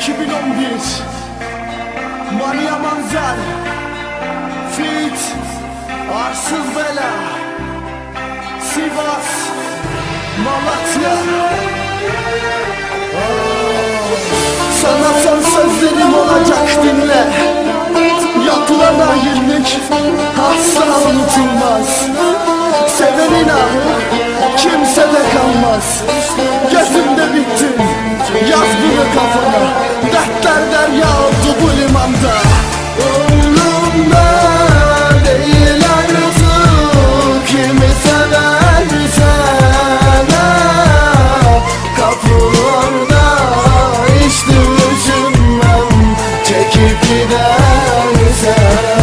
2011 Maria Manzar Fit Arsız Bela Sivas Malatya. Aa, Sana son sözlerim olacak dinle. Yapılan hainlik asla unutulmaz. Sevenin ahı kimse de kalmaz Yaz bunu kafana Dertler derya oldu bu limanda. Umrumda değil arzu Kimi seversen Kapılarda işte ucundan Çekip gidersen